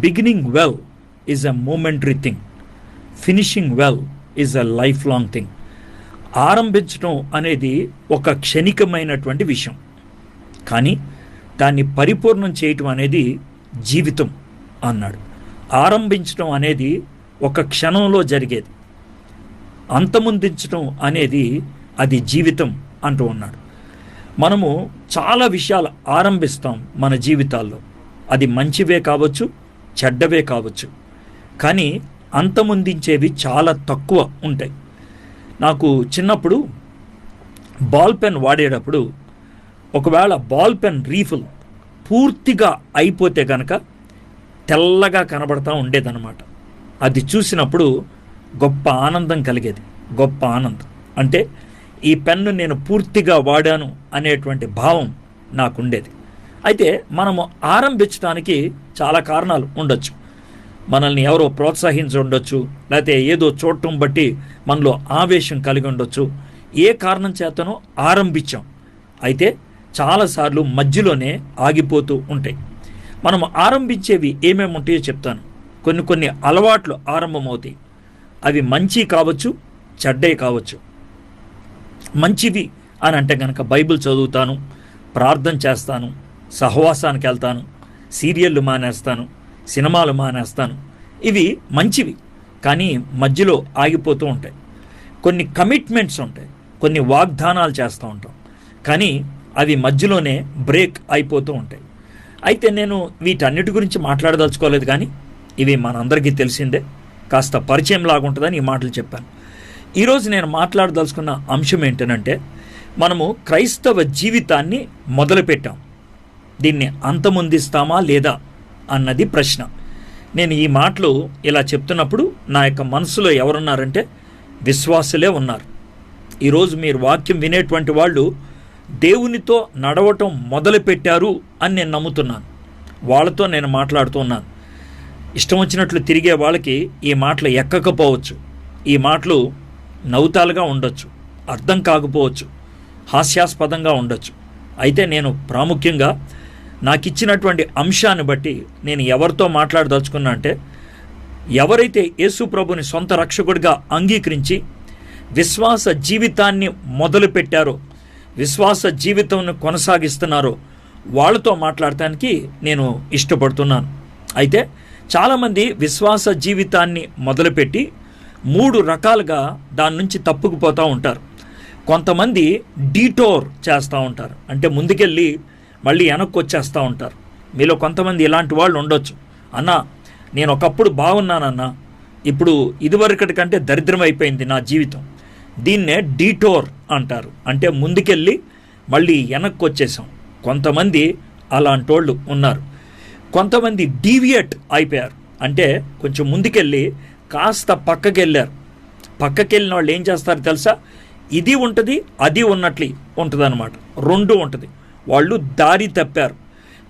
Beginning well is a momentary thing finishing well is a life long thing ఆరంభించడం అనేది ఒక క్షణికమైనటువంటి విషయం. కానీ దాన్ని పరిపూర్ణం చేయటం అనేది జీవితం అన్నాడు. ఆరంభించడం అనేది ఒక క్షణంలో జరిగేది. అంతమొందించడం అనేది అది జీవితం అంటూ ఉన్నాడు. మనము చాలా విషయాలు ఆరంభిస్తాం మన జీవితాల్లో. అది మంచివే కావచ్చు చెడ్డవే కావచ్చు. కానీ అంతమొందించేవి చాలా తక్కువ ఉంటాయి. నాకు చిన్నప్పుడు బాల్ పెన్ వాడేటప్పుడు ఒకవేళ బాల్ పెన్ రీఫిల్ పూర్తిగా అయిపోతే కనుక తెల్లగా కనబడతా ఉండేదన్నమాట. అది చూసినప్పుడు గొప్ప ఆనందం కలిగేది. గొప్ప ఆనందం. అంటే ఈ పెన్ను నేను పూర్తిగా వాడాను అనేటువంటి భావం నాకుండేది. అయితే మనము ఆరంభించడానికి చాలా కారణాలు ఉండొచ్చు. మనల్ని ఎవరో ప్రోత్సహించి ఉండొచ్చు లేకపోతే ఏదో చూడటం బట్టి మనలో ఆవేశం కలిగి ఉండొచ్చు. ఏ కారణం చేతనో ఆరంభించాం. అయితే చాలాసార్లు మధ్యలోనే ఆగిపోతూ ఉంటాయి. మనం ఆరంభించేవి ఏమేమి ఉంటాయో చెప్తాను. కొన్ని కొన్ని అలవాట్లు ఆరంభమవుతాయి. అవి మంచి కావచ్చు చెడ్డవి కావచ్చు. మంచివి అని అంటే కనుక బైబిల్ చదువుతాను ప్రార్థన చేస్తాను సహవాసానికి వెళ్తాను సీరియళ్ళు మానేస్తాను సినిమాలు మానేస్తాను. ఇవి మంచివి కానీ మధ్యలో ఆగిపోతూ ఉంటాయి. కొన్ని కమిట్మెంట్స్ ఉంటాయి కొన్ని వాగ్దానాలు చేస్తూ ఉంటాం కానీ అవి మధ్యలోనే బ్రేక్ అయిపోతూ ఉంటాయి. అయితే నేను వీటన్నిటి గురించి మాట్లాడదలుచుకోలేదు కానీ ఇవి మనందరికీ తెలిసిందే. కాస్త పరిచయం లాగుంటుందని ఈ మాటలు చెప్పాను. ఈరోజు నేను మాట్లాడదలుచుకున్న అంశం ఏంటనంటే మనము క్రైస్తవ జీవితాన్ని మొదలుపెట్టాం. దీన్ని అంతమొందిస్తామా లేదా అన్నది ప్రశ్న. నేను ఈ మాటలు ఇలా చెప్తున్నప్పుడు నా యొక్క మనసులో ఎవరున్నారంటే విశ్వాసులే ఉన్నారు. ఈరోజు మీరు వాక్యం వినేటువంటి వాళ్ళు దేవునితో నడవటం మొదలుపెట్టారు అని నేను నమ్ముతున్నాను. వాళ్ళతో నేను మాట్లాడుతున్నాను ఇష్టం వచ్చినట్లు తిరిగే వాళ్ళకి ఈ మాటలు ఎక్కకపోవచ్చు. ఈ మాటలు నవ్వుతాలుగా ఉండొచ్చు. అర్థం కాకపోవచ్చు. హాస్యాస్పదంగా ఉండొచ్చు. అయితే నేను ప్రాముఖ్యంగా నాకు ఇచ్చినటువంటి అంశాన్ని బట్టి నేను ఎవరితో మాట్లాడదలుచుకున్నా అంటే ఎవరైతే యేసు ప్రభుని సొంత రక్షకుడిగా అంగీకరించి విశ్వాస జీవితాన్ని మొదలుపెట్టారో విశ్వాస జీవితంను కొనసాగిస్తున్నారో వాళ్ళతో మాట్లాడటానికి నేను ఇష్టపడుతున్నాను. అయితే చాలామంది విశ్వాస జీవితాన్ని మొదలుపెట్టి మూడు రకాలుగా దాని నుంచి తప్పుకుపోతూ ఉంటారు. కొంతమంది డీటోర్ చేస్తూ ఉంటారు. అంటే ముందుకెళ్ళి మళ్ళీ వెనక్కి వచ్చేస్తూ ఉంటారు. మీలో కొంతమంది ఇలాంటి వాళ్ళు ఉండొచ్చు. అన్న నేను ఒకప్పుడు బాగున్నానన్నా ఇప్పుడు ఇదివరకటి కంటే దరిద్రం అయిపోయింది నా జీవితం. దీన్నే డీటోర్ అంటారు. అంటే ముందుకెళ్ళి మళ్ళీ వెనక్కి వచ్చేసాం. కొంతమంది అలాంటి వాళ్ళు ఉన్నారు. కొంతమంది డీవియేట్ అయిపోయారు. అంటే కొంచెం ముందుకెళ్ళి కాస్త పక్కకెళ్ళారు. పక్కకెళ్ళిన వాళ్ళు ఏం చేస్తారు తెలుసా? ఇది ఉంటుంది అది ఉన్నట్లు ఉంటుంది అనమాట రెండు ఉంటుంది. వాళ్ళు దారి తప్పారు.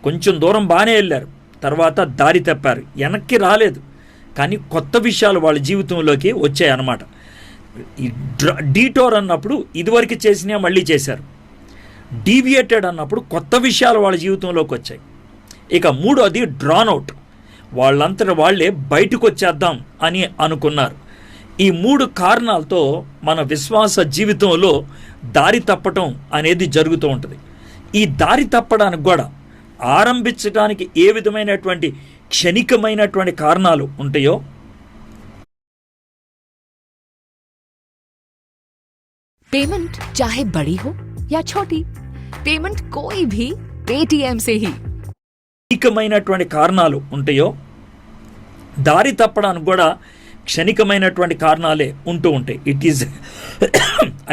కొంచెం దూరం బాగానే వెళ్ళారు. తర్వాత దారి తప్పారు. వెనక్కి రాలేదు. కానీ కొత్త విషయాలు వాళ్ళ జీవితంలోకి వచ్చాయి అన్నమాట ఈ డ్ర- డీటోర్ అన్నప్పుడు ఇదివరకు చేసినా మళ్ళీ చేశారు. డీవియేటెడ్ అన్నప్పుడు కొత్త విషయాలు వాళ్ళ జీవితంలోకి వచ్చాయి. ఇక మూడోది డ్రాన్అవుట్ వాళ్ళంతట వాళ్ళే బయటకు వచ్చేద్దాం అని అనుకున్నారు. ఈ మూడు కారణాలతో మన విశ్వాస జీవితంలో దారి తప్పటం అనేది జరుగుతూ ఉంటుంది. ఈ దారి తప్పడానికి కూడా ఆరంభించడానికి ఏ విధమైనటువంటి క్షణికమైనటువంటి కారణాలు ఉంటాయో पेमेंट चाहे बड़ी हो या छोटी पेमेंट कोई भी पेटीएम से ही క్షణికమైనటువంటి కారణాలు ఉంటాయో దారి తప్పడానికి కూడా క్షణికమైనటువంటి కారణాలే ఉంటూ ఉంటాయి it is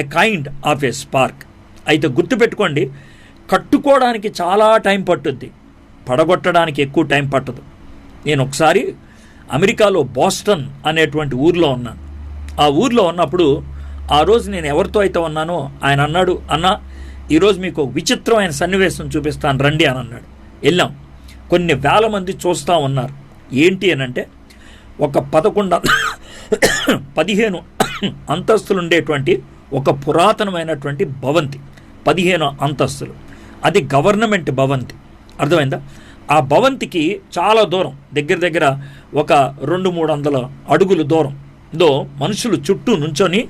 I kind of a spark అయితే గుర్తుపెట్టుకోండి కట్టుకోవడానికి చాలా టైం పట్టుద్ది. పడగొట్టడానికి ఎక్కువ టైం పట్టదు. నేను ఒకసారి అమెరికాలో బాస్టన్ అనేటువంటి ఊర్లో ఉన్నాను. ఆ ఊర్లో ఉన్నప్పుడు ఆ రోజు నేను ఎవరితో అయితే ఉన్నానో ఆయన అన్నాడు అన్న ఈరోజు మీకు విచిత్రమైన సన్నివేశం చూపిస్తాను రండి అని అన్నాడు. వెళ్ళాం. కొన్ని వేల మంది చూస్తూ ఉన్నారు. ఏంటి అని అంటే ఒక పదకొండు పదిహేను అంతస్తులు ఉండేటువంటి ఒక పురాతనమైనటువంటి భవంతి. పదిహేను అంతస్తులు. అది గవర్నమెంట్ భవంతి. అర్థమైందా? ఆ భవంతికి చాలా దూరం దగ్గర దగ్గర ఒక రెండు మూడు వందల అడుగుల దూరంలో మనుషులు చుట్టూ నుంచొని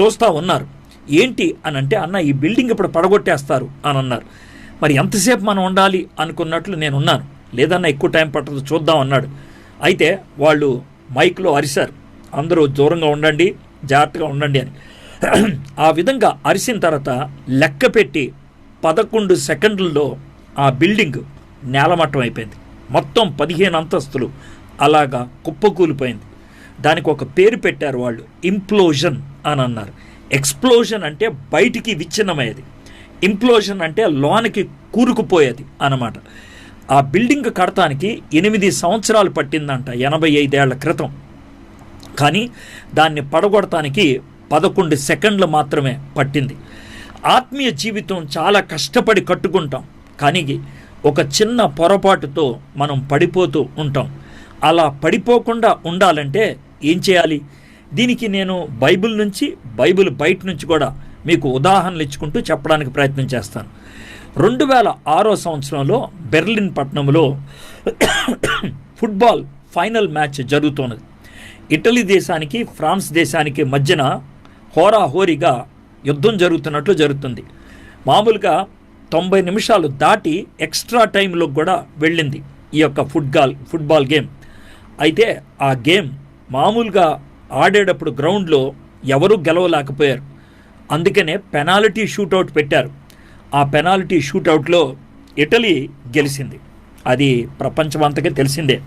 చూస్తూ ఉన్నారు. ఏంటి అని అంటే అన్న ఈ బిల్డింగ్ ఇప్పుడు పడగొట్టేస్తారు అని అన్నారు మరి ఎంతసేపు మనం ఉండాలి అనుకున్నట్లు నేను ఉన్నాను లేదన్నా ఎక్కువ టైం పట్టదు చూద్దాం అన్నాడు. అయితే వాళ్ళు మైక్లో అరిశారు. అందరూ దూరంగా ఉండండి జాగ్రత్తగా ఉండండి అని. ఆ విధంగా అరిసిన తర్వాత లెక్క పెట్టి పదకొండు సెకండ్లలో ఆ బిల్డింగ్ నేలమట్టం అయిపోయింది. మొత్తం పదిహేను అంతస్తులు అలాగా కుప్పకూలిపోయింది. దానికి ఒక పేరు పెట్టారు వాళ్ళు ఇంప్లోజన్ అని అన్నారు. ఎక్స్ప్లోజన్ అంటే బయటికి విచ్ఛిన్నమయ్యేది. ఇంప్లోజన్ అంటే లోనికి కూరుకుపోయేది అన్నమాట. ఆ బిల్డింగ్ కడటానికి ఎనిమిది సంవత్సరాలు పట్టిందంట ఎనభై ఐదేళ్ళ క్రితం. కానీ దాన్ని పడగొడటానికి పదకొండు సెకండ్లు మాత్రమే పట్టింది. ఆత్మీయ జీవితం చాలా కష్టపడి కట్టుకుంటాం. కానీ ఒక చిన్న పొరపాటుతో మనం పడిపోతూ ఉంటాం. అలా పడిపోకుండా ఉండాలంటే ఏం చేయాలి? దీనికి నేను బైబిల్ నుంచి బైబిల్ బయట నుంచి కూడా మీకు ఉదాహరణలు ఇచ్చుకుంటూ చెప్పడానికి ప్రయత్నం చేస్తాను. రెండు వేల ఆరో సంవత్సరంలో బెర్లిన్ పట్టణంలో ఫుట్బాల్ ఫైనల్ మ్యాచ్ జరుగుతున్నది ఇటలీ దేశానికి ఫ్రాన్స్ దేశానికి మధ్యన హోరాహోరీగా యుద్ధం జరుగుతున్నట్లు జరుగుతుంది. మామూలుగా తొంభై నిమిషాలు దాటి ఎక్స్ట్రా టైంలో కూడా వెళ్ళింది ఈ యొక్క ఫుట్బాల్ ఫుట్బాల్ గేమ్. అయితే ఆ గేమ్ మామూలుగా ఆడేటప్పుడు గ్రౌండ్లో ఎవరూ గెలవలేకపోయారు. అందుకనే పెనాల్టీ షూటౌట్ పెట్టారు. ఆ పెనాల్టీ షూటౌట్లో ఇటలీ గెలిచింది అది ప్రపంచమంతకే తెలిసిందే.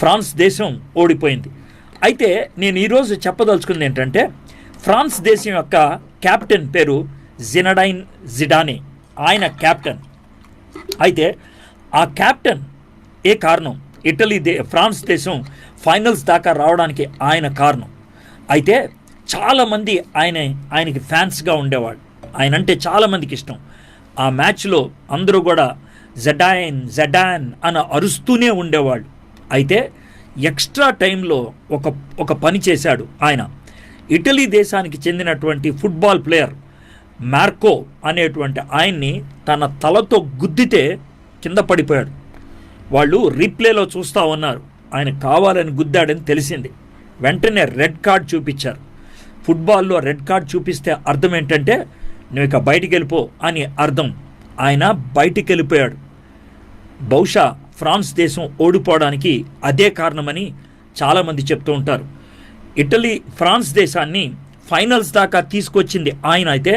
ఫ్రాన్స్ దేశం ఓడిపోయింది. అయితే నేను ఈరోజు చెప్పదలుచుకుంది ఏంటంటే ఫ్రాన్స్ దేశం యొక్క క్యాప్టెన్ పేరు జినడైన్ జిడానే. ఆయన కెప్టెన్ అయితే ఆ కెప్టెన్ ఏ కారణం? ఇటలీ దే ఫ్రాన్స్ దేశం ఫైనల్స్ దాకా రావడానికి ఆయన కారణం. అయితే చాలామంది ఆయన ఆయనకి ఫ్యాన్స్గా ఉండేవాడు. ఆయన అంటే చాలామందికి ఇష్టం. ఆ మ్యాచ్లో అందరూ కూడా జడాయన్ జడాన్ అని అరుస్తూనే ఉండేవాళ్ళు అయితే ఎక్స్ట్రా టైంలో ఒక ఒక పని చేశాడు ఆయన. ఇటలీ దేశానికి చెందినటువంటి ఫుట్బాల్ ప్లేయర్ మార్కో అనేటువంటి ఆయన్ని తన తలతో గుద్దితే కింద పడిపోయాడు. వాళ్ళు రీప్లేలో చూస్తూ ఉన్నారు. ఆయన కావాలని గుద్దాడని తెలిసింది. వెంటనే రెడ్ కార్డ్ చూపించారు. ఫుట్బాల్లో రెడ్ కార్డ్ చూపిస్తే అర్థం ఏంటంటే నువ్వు ఇక బయటికి వెళ్ళిపో అని అర్థం. ఆయన బయటికి వెళ్ళిపోయాడు. బహుశా ఫ్రాన్స్ దేశం ఓడిపోవడానికి అదే కారణమని చాలామంది చెప్తూ ఉంటారు. ఇటలీ ఫ్రాన్స్ దేశాన్ని ఫైనల్స్ దాకా తీసుకొచ్చింది ఆయన అయితే.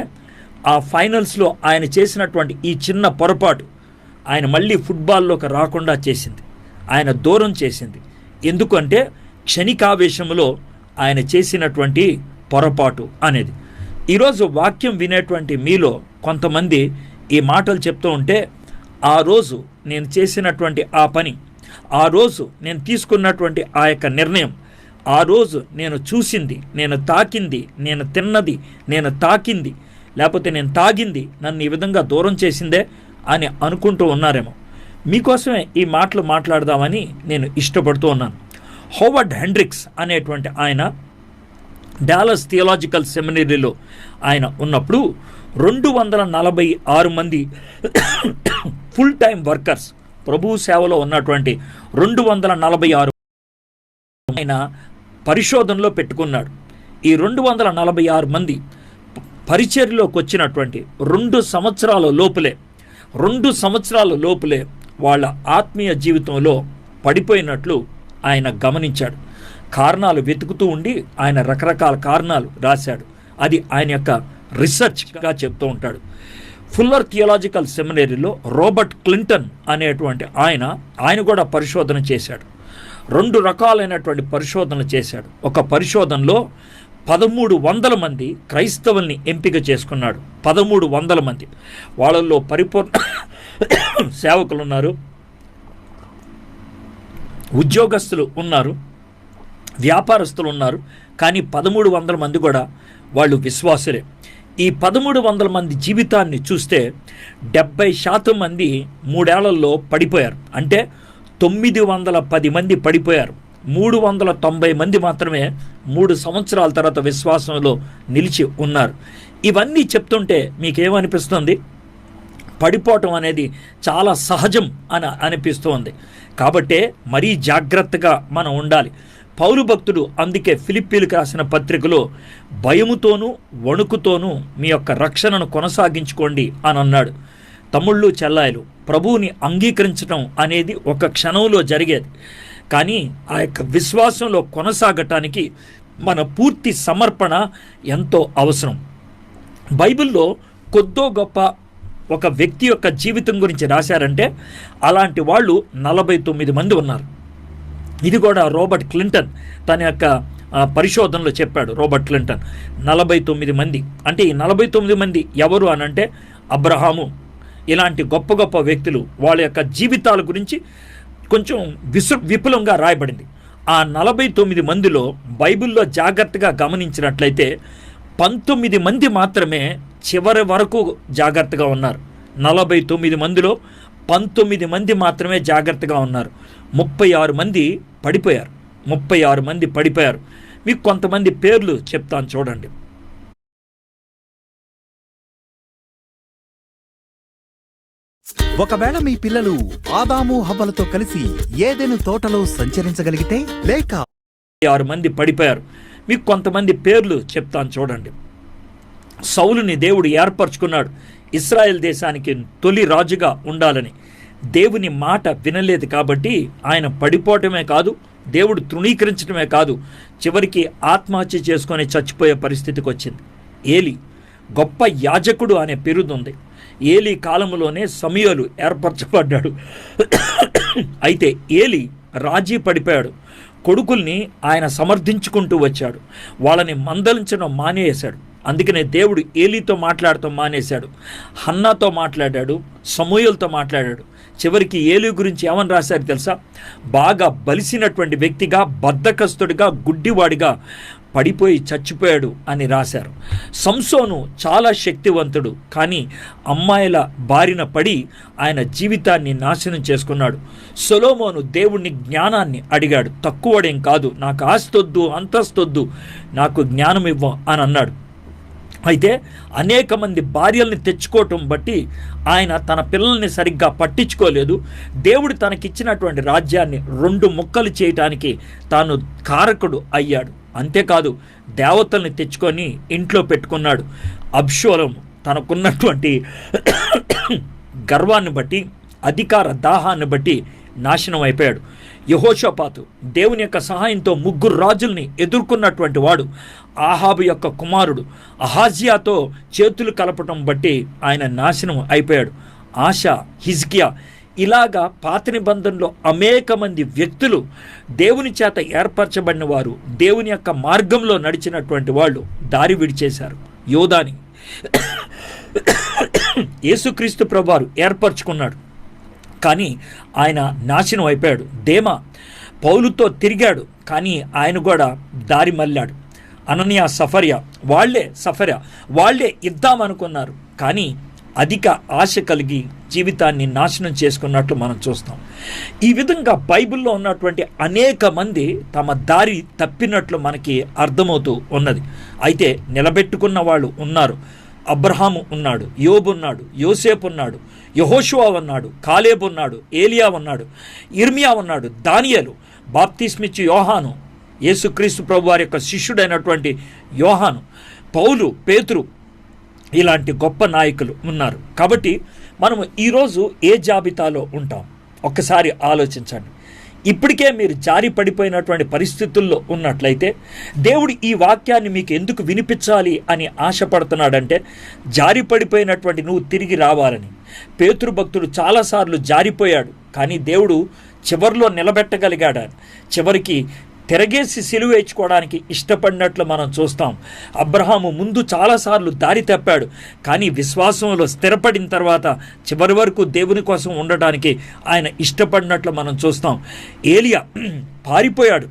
ఆ ఫైనల్స్లో ఆయన చేసినటువంటి ఈ చిన్న పొరపాటు ఆయన మళ్ళీ ఫుట్బాల్లోకి రాకుండా చేసింది. ఆయన దూరం చేసింది. ఎందుకంటే క్షణికావేశంలో ఆయన చేసినటువంటి పొరపాటు అనేది. ఈరోజు వాక్యం వినేటువంటి మీలో కొంతమంది ఈ మాటలు చెప్తూ ఉంటే ఆ రోజు నేను చేసినటువంటి ఆ పని ఆ రోజు నేను తీసుకున్నటువంటి ఆ యొక్క నిర్ణయం ఆ రోజు నేను చూసింది నేను తాకింది నేను తిన్నది నేను తాకింది లేకపోతే నేను తాగింది నన్ను ఈ విధంగా దూరం చేసిందే అని అనుకుంటూ ఉన్నారేమో. మీకోసమే ఈ మాటలు మాట్లాడదామని నేను ఇష్టపడుతూ ఉన్నాను. హోవర్డ్ హెండ్రిక్స్ అనేటువంటి ఆయన డాలస్ థియలాజికల్ సెమినరీలో ఆయన ఉన్నప్పుడు రెండు వందల నలభై ఆరు మంది ఫుల్ టైం వర్కర్స్ ప్రభు సేవలో ఉన్నటువంటి రెండు వందల నలభై ఆరు ఆయన పరిశోధనలో పెట్టుకున్నాడు. ఈ రెండు వందల నలభై ఆరు మంది పరిచర్లోకి వచ్చినటువంటి రెండు సంవత్సరాల లోపులే రెండు సంవత్సరాల లోపులే వాళ్ళ ఆత్మీయ జీవితంలో పడిపోయినట్లు ఆయన గమనించాడు. కారణాలు వెతుకుతూ ఉండి ఆయన రకరకాల కారణాలు రాశాడు. అది ఆయన యొక్క రీసెర్చ్గా చెప్తూ ఉంటాడు. ఫుల్లర్ థియోలాజికల్ సెమినరీలో రోబర్ట్ క్లింటన్ అనేటువంటి ఆయన ఆయన కూడా పరిశోధన చేశాడు. రెండు రకాలైనటువంటి పరిశోధనలు చేశాడు. ఒక పరిశోధనలో పదమూడు వందల మంది క్రైస్తవుల్ని ఎంపిక చేసుకున్నాడు. పదమూడు వందల మంది. వాళ్ళల్లో పరిపూర్ణ సేవకులు ఉన్నారు ఉద్యోగస్తులు ఉన్నారు. వ్యాపారస్తులు ఉన్నారు. కానీ పదమూడు వందల మంది కూడా వాళ్ళు విశ్వాసులే. ఈ పదమూడు వందల మంది జీవితాన్ని చూస్తే డెబ్బై శాతం మంది మూడేళ్ళలో పడిపోయారు. అంటే తొమ్మిది వందల పది మంది పడిపోయారు. మూడు వందల తొంభై మంది మాత్రమే మూడు సంవత్సరాల తర్వాత విశ్వాసంలో నిలిచి ఉన్నారు. ఇవన్నీ చెప్తుంటే మీకేమనిపిస్తుంది? పడిపోవటం అనేది చాలా సహజం అని అనిపిస్తోంది. కాబట్టే మరీ జాగ్రత్తగా మనం ఉండాలి. పౌరు భక్తుడు అందుకే ఫిలిప్పీలకు రాసిన పత్రికలో భయముతోనూ వణుకుతోనూ మీ యొక్క రక్షణను కొనసాగించుకోండి అని అన్నాడు. తమ్ముళ్ళు చెల్లాయిలు ప్రభువుని అంగీకరించడం అనేది ఒక క్షణంలో జరిగేది. కానీ ఆ యొక్క విశ్వాసంలో కొనసాగటానికి మన పూర్తి సమర్పణ ఎంతో అవసరం. బైబిల్లో కొద్దో గొప్ప ఒక వ్యక్తి యొక్క జీవితం గురించి రాశారంటే అలాంటి వాళ్ళు నలభై తొమ్మిది మంది ఉన్నారు. ఇది కూడా రోబర్ట్ క్లింటన్ తన యొక్క పరిశోధనలో చెప్పాడు రోబర్ట్ క్లింటన్. నలభై తొమ్మిది మంది. అంటే ఈ నలభై తొమ్మిది మంది ఎవరు అనంటే అబ్రహాము. ఇలాంటి గొప్ప గొప్ప వ్యక్తులు వాళ్ళ యొక్క జీవితాల గురించి కొంచెం విసు విపులంగా రాయబడింది. ఆ నలభై తొమ్మిది మందిలో బైబిల్లో జాగ్రత్తగా గమనించినట్లయితే పంతొమ్మిది మంది మాత్రమే చివరి వరకు జాగ్రత్తగా ఉన్నారు. నలభై తొమ్మిది మందిలో పంతొమ్మిది మంది మాత్రమే జాగ్రత్తగా ఉన్నారు. ముప్పై ఆరు మంది పడిపోయారు. ముప్పై ఆరు మంది పడిపోయారు. మీకు కొంతమంది పేర్లు చెప్తాను చూడండి. ఒకవేళ మీ పిల్లలు ఆదాము హవ్వలతో కలిసి ఏదైనా తోటలో సంచరించగలిగితే లేక ఆరు మంది పడిపోయారు. మీకు కొంతమంది పేర్లు చెప్తాను చూడండి. సౌలుని దేవుడు ఏర్పరచుకున్నాడు. ఇస్రాయెల్ దేశానికి తొలి రాజుగా ఉండాలని. దేవుని మాట వినలేదు కాబట్టి ఆయన పడిపోవటమే కాదు దేవుడు తృణీకరించడమే కాదు చివరికి ఆత్మహత్య చేసుకొని చచ్చిపోయే పరిస్థితికి వచ్చింది. ఏలి గొప్ప యాజకుడు అనే బిరుదుంది ఏలి కాలంలోనే సమయాలు ఏర్పరచబడ్డాడు. అయితే ఏలి రాజీ పడిపోయాడు. కొడుకుల్ని ఆయన సమర్థించుకుంటూ వచ్చాడు. వాళ్ళని మందలించడం మానేశాడు. అందుకనే దేవుడు ఏలీతో మాట్లాడటం మానేశాడు. హన్నాతో మాట్లాడాడు. సమూయలతో మాట్లాడాడు. చివరికి ఏలి గురించి ఏమని రాశారు తెలుసా? బాగా బలిసినటువంటి వ్యక్తిగా బద్ధకస్తుడిగా గుడ్డివాడిగా పడిపోయి చచ్చిపోయాడు అని రాశారు. సంసోను చాలా శక్తివంతుడు కానీ అమ్మాయిల బారిన పడి ఆయన జీవితాన్ని నాశనం చేసుకున్నాడు. సొలోమోను దేవుణ్ణి జ్ఞానాన్ని అడిగాడు. తక్కువడేం కాదు నాకు ఆస్తొద్దు అంతస్తొద్దు నాకు జ్ఞానం ఇవ్వ అని అన్నాడు. అయితే అనేక మంది భార్యల్ని తెచ్చుకోవటం బట్టి ఆయన తన పిల్లల్ని సరిగ్గా పట్టించుకోలేదు. దేవుడు తనకిచ్చినటువంటి రాజ్యాన్ని రెండు ముక్కలు చేయటానికి తాను కారకుడు అయ్యాడు. అంతేకాదు దేవతల్ని తెచ్చుకొని ఇంట్లో పెట్టుకున్నాడు. అబ్షోలం తనకున్నటువంటి గర్వాన్ని బట్టి అధికార దాహాన్ని బట్టి నాశనం అయిపోయాడు. యహోషపాతు దేవుని యొక్క సహాయంతో ముగ్గురు రాజుల్ని ఎదుర్కొన్నటువంటి వాడు ఆహాబు యొక్క కుమారుడు. అహాజియాతో చేతులు కలపటం బట్టి ఆయన నాశనం అయిపోయాడు. ఆశ హిజ్కియా ఇలాగా పాత నిబంధనలో అనేక మంది వ్యక్తులు దేవుని చేత ఏర్పరచబడిన వారు దేవుని యొక్క మార్గంలో నడిచినటువంటి వాళ్ళు దారి విడిచేశారు. యోధాని యేసుక్రీస్తు ప్రభువారు ఏర్పరచుకున్నాడు. కానీ ఆయన నాశనం అయిపోయాడు. దేమ పౌలుతో తిరిగాడు కానీ ఆయన కూడా దారి మళ్ళాడు. అనన్య సఫర్య వాళ్ళే సఫర్య వాళ్ళే ఇద్దామనుకున్నారు కానీ అధిక ఆశ కలిగి జీవితాన్ని నాశనం చేసుకున్నట్లు మనం చూస్తాం. ఈ విధంగా బైబిల్లో ఉన్నటువంటి అనేక మంది తమ దారి తప్పినట్లు మనకి అర్థమవుతూ ఉన్నది. అయితే నిలబెట్టుకున్న వాళ్ళు ఉన్నారు. అబ్రహాము ఉన్నాడు యోబు ఉన్నాడు యోసేపు ఉన్నాడు యహోషువా ఉన్నాడు కాలేబు ఉన్నాడు ఏలియా ఉన్నాడు ఇర్మియా ఉన్నాడు దానియలు బాప్తిస్మిచ్చి యోహాను యేసుక్రీస్తు ప్రభు వారి యొక్క శిష్యుడైనటువంటి యోహాను పౌలు పేతురు ఇలాంటి గొప్ప నాయకులు ఉన్నారు. కాబట్టి మనము ఈరోజు ఏ జాబితాలో ఉంటాం? ఒక్కసారి ఆలోచించండి. ఇప్పటికే మీరు జారి పడిపోయినటువంటి పరిస్థితుల్లో ఉన్నట్లయితే దేవుడు ఈ వాక్యాన్ని మీకు ఎందుకు వినిపించాలి అని ఆశపడుతున్నాడంటే జారి పడిపోయినటువంటి నువ్వు తిరిగి రావాలని. పేతృభక్తుడు చాలాసార్లు జారిపోయాడు. కానీ దేవుడు చివరిలో నిలబెట్టగలిగాడు చివరికి తిరగేసి సిలువేయించుకోవడానికి ఇష్టపడినట్లు మనం చూస్తాం. అబ్రహాము ముందు చాలాసార్లు దారి తప్పాడు. కానీ విశ్వాసంలో స్థిరపడిన తర్వాత చివరి వరకు దేవుని కోసం ఉండడానికి ఆయన ఇష్టపడినట్లు మనం చూస్తాం. ఏలియా పారిపోయాడు.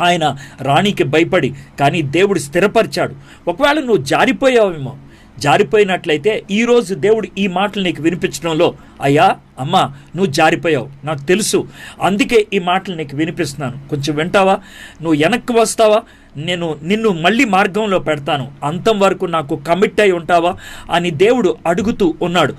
ఆయన రాణికి భయపడి కానీ దేవుడు స్థిరపరిచాడు. ఒకవేళ నువ్వు జారిపోయావేమో జారిపోయినట్లయితే ఈరోజు దేవుడు ఈ మాటలు నీకు వినిపించడంలో అయ్యా అమ్మా నువ్వు జారిపోయావు నాకు తెలుసు. అందుకే ఈ మాటలు నీకు వినిపిస్తున్నాను. కొంచెం వింటావా? నువ్వు వెనక్కి వస్తావా? నేను నిన్ను మళ్ళీ మార్గంలో పెడతాను. అంతం వరకు నాకు కమిట్ అయి ఉంటావా? అని దేవుడు అడుగుతూ ఉన్నాడు.